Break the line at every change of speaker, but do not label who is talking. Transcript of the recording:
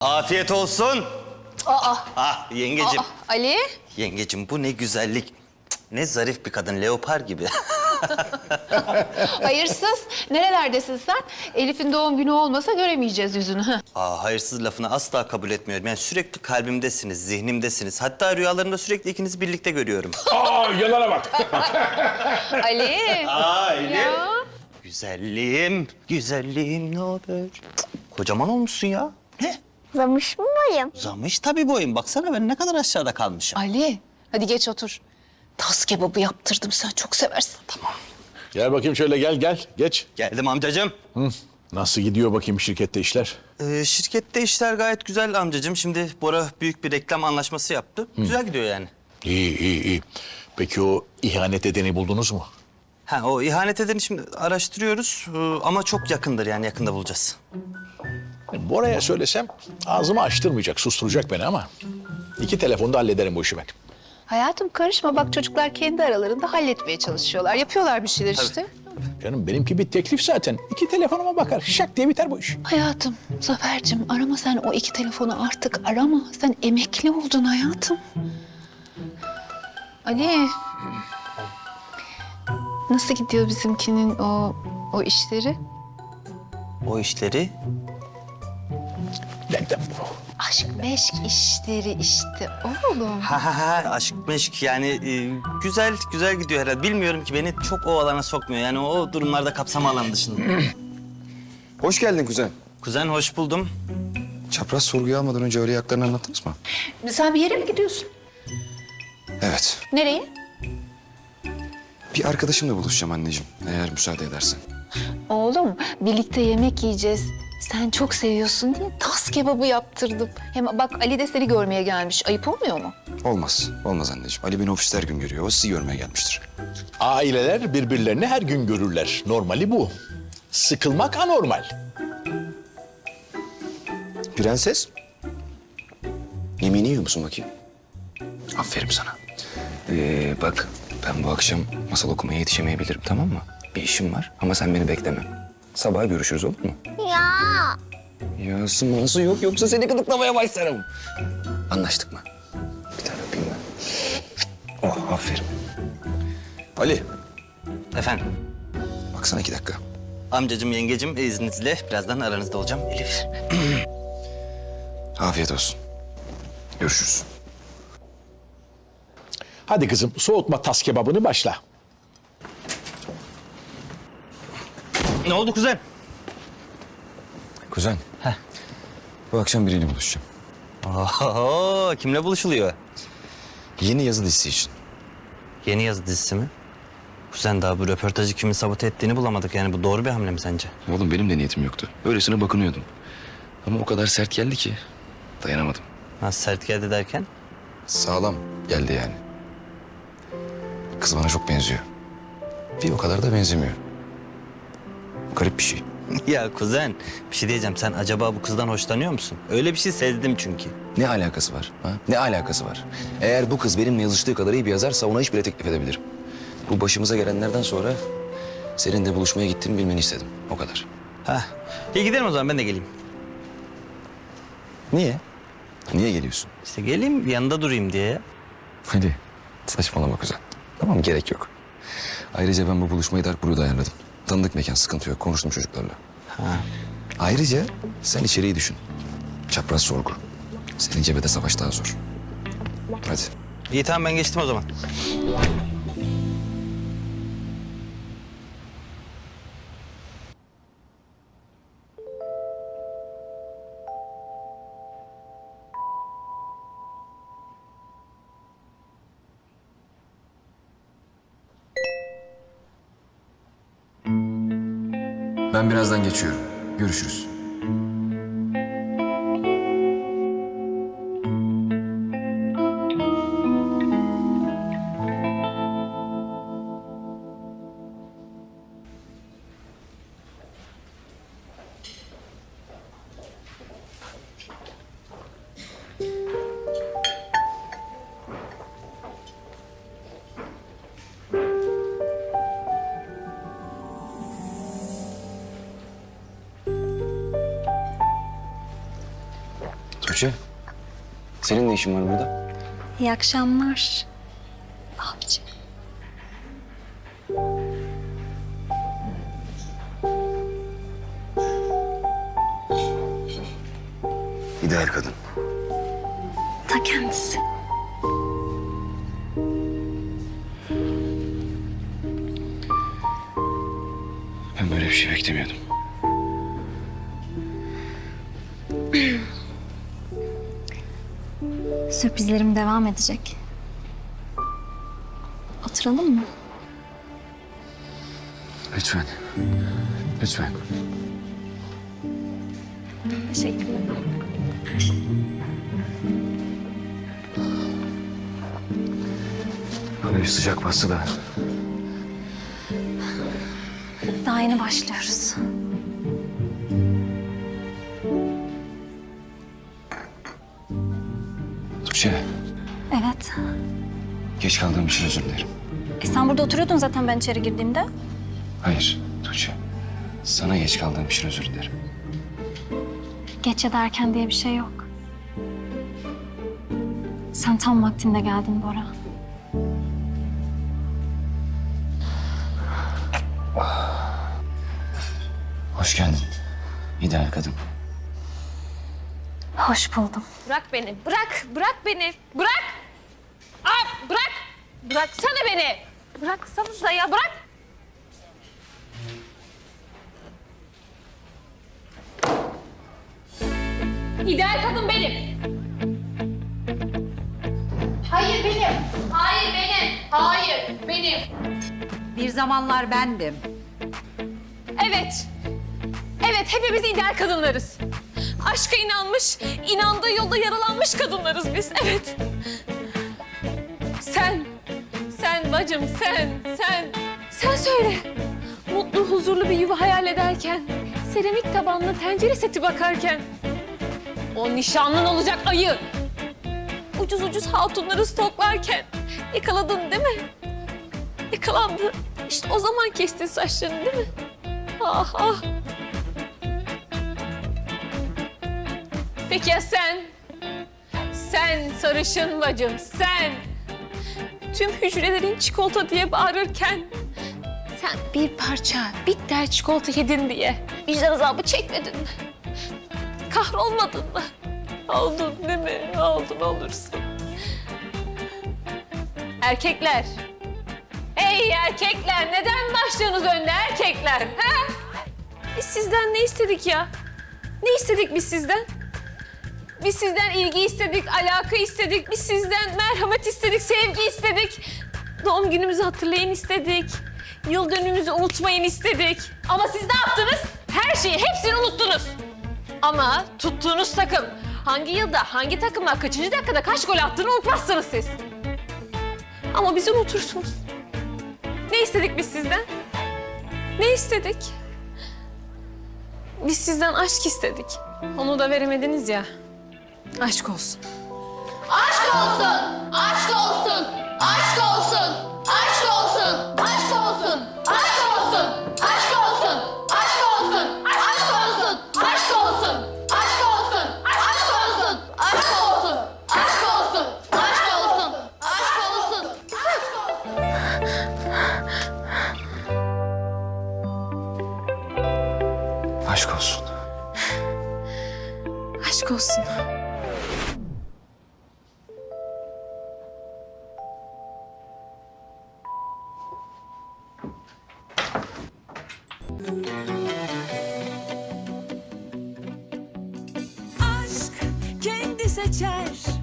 Afiyet olsun.
Aa,
Ah yengecim.
aa, Ali.
Yengecim bu ne güzellik. Cık, Ne zarif bir kadın leopar gibi.
Hayırsız. Nerelerdesin sen? Elif'in doğum günü olmasa göremeyeceğiz yüzünü. Hı.
Aa, hayırsız lafını asla kabul etmiyorum. Yani sürekli kalbimdesiniz, zihnimdesiniz. Hatta rüyalarımda sürekli ikinizi birlikte görüyorum.
Aa yalana bak.
Ali.
Aa
ya.
Güzelliğim, güzelliğim ne haber? Cık, Kocaman olmuşsun ya. Ne?
Zamış mı boyum?
Uzamış tabii boyun. Baksana ben ne kadar aşağıda kalmışım.
Ali. Hadi geç otur. Tas kebabı yaptırdım sen çok seversin. Tamam.
Gel bakayım şöyle gel gel geç.
Geldim amcacığım.
Nasıl gidiyor bakayım şirkette işler?
Ee, şirkette işler gayet güzel amcacığım. Şimdi Bora büyük bir reklam anlaşması yaptı. Güzel gidiyor yani.
İyi iyi iyi. Peki o ihanet edeni buldunuz mu?
Ha o ihanet edeni şimdi araştırıyoruz ee, ama çok yakındır yani yakında bulacağız.
Bora'ya söylesem ağzımı açtırmayacak, susturacak beni ama... ...iki telefonda hallederim bu işi ben.
Hayatım karışma bak çocuklar kendi aralarında halletmeye çalışıyorlar. Yapıyorlar bir şeyler işte.
Canım benimki bir teklif zaten. İki telefonuma bakar. Şak diye biter bu iş.
Hayatım, Zafer'cim arama sen o iki telefonu artık arama. Sen emekli oldun hayatım. Ali. Nasıl gidiyor bizimkinin o o işleri?
O işleri
Denkten bu.
Aşk meşk işleri işte oğlum.
ha ha ha aşk meşk yani e, güzel güzel gidiyor herhalde. Bilmiyorum ki beni çok o alana sokmuyor. Yani o durumlarda kapsama alanı dışında.
Hoş geldin kuzen.
Kuzen hoş buldum.
Çapraz sorguya almadan önce öyle yaklarını anlattınız mı?
Sen bir yere mi gidiyorsun?
Evet.
Nereye?
Bir arkadaşımla buluşacağım anneciğim. Eğer müsaade edersen.
Oğlum birlikte yemek yiyeceğiz. Sen çok seviyorsun diye tas kebabı yaptırdım. Hem bak Ali de seni görmeye gelmiş. Ayıp olmuyor mu?
Olmaz. Olmaz anneciğim. Ali beni ofiste her gün görüyor. O sizi görmeye gelmiştir.
Aileler birbirlerini her gün görürler. Normali bu. Sıkılmak anormal.
Prenses. Yemeğini yiyor musun bakayım? Aferin sana. Ee, bak ben bu akşam masal okumaya yetişemeyebilirim tamam mı? Bir işim var ama sen beni bekleme. Sabah görüşürüz olur mu?
Ya.
Yası manası yok yoksa seni gıdıklamaya başlarım. Anlaştık mı? Bir tane öpeyim ben. Oh aferin. Ali
Efendim
baksana iki dakika.
amcacığım yengecim izninizle birazdan aranızda olacağım. Elif.
Afiyet olsun. Görüşürüz.
Hadi kızım soğutma tas kebabını başla.
Ne oldu kuzen?
Kuzen. Bu akşam biriyle buluşacağım.
Oho, kimle buluşuluyor?
Yeni yazı dizisi için.
Yeni yazı dizisi mi? Kuzen daha bu röportajı kimin sabote ettiğini bulamadık. Yani bu doğru bir hamle mi sence?
Oğlum benim de niyetim yoktu. Öylesine bakınıyordum. Ama o kadar sert geldi ki dayanamadım.
Nasıl sert geldi derken?
Sağlam geldi yani. Kız bana çok benziyor. Bir o kadar da benzemiyor. Garip bir şey.
ya kuzen bir şey diyeceğim. Sen acaba bu kızdan hoşlanıyor musun? Öyle bir şey sezdim çünkü.
Ne alakası var? Ha? Ne alakası var? Eğer bu kız benimle yazıştığı kadar iyi bir yazarsa ona iş bile teklif edebilirim. Bu başımıza gelenlerden sonra seninle buluşmaya gittiğimi bilmeni istedim. O kadar.
Ha. İyi gidelim o zaman ben de geleyim.
Niye? Niye geliyorsun?
İşte geleyim yanında durayım diye.
Hadi saçmalama kuzen. Tamam gerek yok. Ayrıca ben bu buluşmayı Dark Brew'da ayarladım. Tanıdık mekan sıkıntı yok. Konuştum çocuklarla.
Ha.
Ayrıca sen içeriği düşün. Çapraz sorgu. Senin cebede savaş daha zor. Hadi.
İyi tamam ben geçtim o zaman.
Ben birazdan geçiyorum. Görüşürüz. Tuğçe, senin ne işin var burada?
İyi akşamlar. Abici.
İdeal kadın.
Ta kendisi.
Ben böyle bir şey beklemiyordum.
Sürprizlerim devam edecek. Oturalım mı?
Lütfen. Lütfen.
Teşekkürler.
Bana bir sıcak bastı da.
Daha yeni başlıyoruz.
Tuğçe,
Evet.
geç kaldığım için özür dilerim.
E sen burada oturuyordun zaten ben içeri girdiğimde.
Hayır Tuğçe. Sana geç kaldığım için özür dilerim.
Geç ya da erken diye bir şey yok. Sen tam vaktinde geldin Bora.
Hoş geldin. İdeal kadın.
Hoş buldum.
Bırak beni, bırak, bırak beni, bırak! Aa, bırak! Bıraksana beni! Bıraksanıza ya, bırak! İdeal kadın benim. Hayır benim. Hayır benim. Hayır benim.
Bir zamanlar bendim.
Evet. Evet, hepimiz ideal kadınlarız. Aşka inanmış, inandığı yolda yaralanmış kadınlarız biz. Evet. Sen, sen bacım, sen, sen, sen söyle. Mutlu, huzurlu bir yuva hayal ederken, seramik tabanlı tencere seti bakarken, o nişanlın olacak ayı, ucuz ucuz hatunları stoklarken yakaladın değil mi? Yakalandı. İşte o zaman kestin saçlarını değil mi? Ah ah. Peki ya sen? Sen sarışın bacım, sen. Tüm hücrelerin çikolata diye bağırırken... Sen bir parça bitter çikolata yedin diye vicdan azabı çekmedin mi? Kahrolmadın mı? Oldun değil mi? Oldun olursun. Erkekler. Ey erkekler neden başlığınız önde erkekler? Ha? Biz sizden ne istedik ya? Ne istedik biz sizden? Biz sizden ilgi istedik, alaka istedik. Biz sizden merhamet istedik, sevgi istedik. Doğum günümüzü hatırlayın istedik. Yıl dönümümüzü unutmayın istedik. Ama siz ne yaptınız? Her şeyi, hepsini unuttunuz. Ama tuttuğunuz takım hangi yılda, hangi takıma, kaçıncı dakikada kaç gol attığını unutmazsınız siz. Ama bizi unutursunuz. Ne istedik biz sizden? Ne istedik? Biz sizden aşk istedik. Onu da veremediniz ya. Aşk olsun.
Aşk olsun, aşk olsun, aşk olsun, aşk
aşk kendi seçer